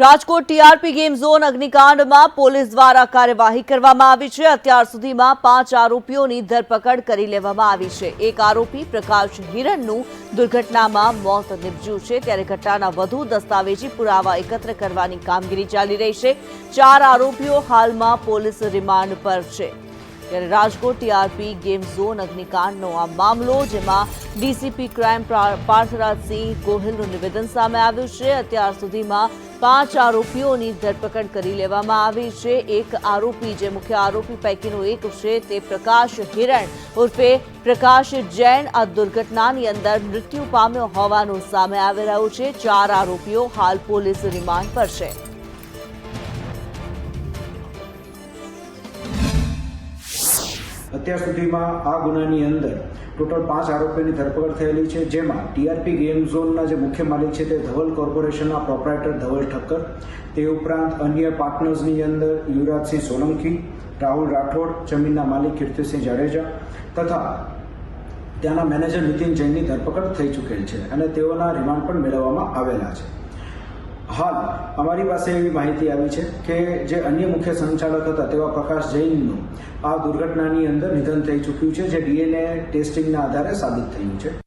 Rajkot TRP game zone અગ્નિકાંડમાં police દ્વારા કાર્યવાહી કરવામાં આવી છે. અત્યાર સુધીમાં પાંચ આરોપીઓની ધરપકડ કરી લેવામાં આવી છે. એક આરોપી પ્રકાશ હિરણનું દુર્ઘટનામાં મોત નિપજ્યું છે. ત્યારે ઘટનાના વધુ દસ્તાવેજી પુરાવા એકત્ર કરવાની કામગીરી ચાલી રહી છે. ચાર આરોપીઓ હાલમાં પોલીસ રિમાન્ડ પર છે. ત્યારે રાજકોટ ટીઆરપી, ગેમ ઝોન, અગ્નિકાંડનો આ મામલો, જેમાં ડીસીપી ક્રાઇમ પ્રા- પાર્થરાજસિંહ ગોહિલનું નિવેદન સામે આવ્યું છે. અત્યાર સુધીમાં પાંચ આરોપીઓની ધરપકડ કરી લેવામાં આવી છે. એક આરોપી, જે મુખ્ય આરોપી પૈકીનો એક છે, તે પ્રકાશ હિરણ ઉર્ફે પ્રકાશ જૈન. આ દુર્ઘટનાની અંદર મૃત્યુ પામ્યો હોવાનું સામે આવી રહ્યું છે. ચાર આરોપીઓ હાલ પોલીસ રિમાન્ડ પર છે. અત્યાર સુધીમાં આ ગુનાની અંદર ટોટલ પાંચ આરોપીની ધરપકડ થયેલી છે, જેમાં ટીઆરપી ગેમ ઝોનના જે મુખ્ય માલિક છે તે ધવલ કોર્પોરેશનના પ્રોપરાઇટર ધવલ ઠક્કર, તે ઉપરાંત અન્ય પાર્ટનર્સની અંદર યુવરાજસિંહ સોલંકી, રાહુલ રાઠોડ, જમીનના માલિક કીર્તિસિંહ જાડેજા તથા ત્યાંના મેનેજર નીતિન જૈનની ધરપકડ થઈ ચૂકેલ છે અને તેઓના રિમાન્ડ પણ મેળવવામાં આવેલા છે. હાલ, અમારી પાસે એવી માહિતી આવી છે કે જે અન્ય મુખ્ય સંચાલક હતા તેવા પ્રકાશ જૈનનું આ દુર્ઘટનાની અંદર નિધન થઈ ચૂક્યું છે, જે ડીએનએ ટેસ્ટિંગના આધારે સાબિત થયું છે.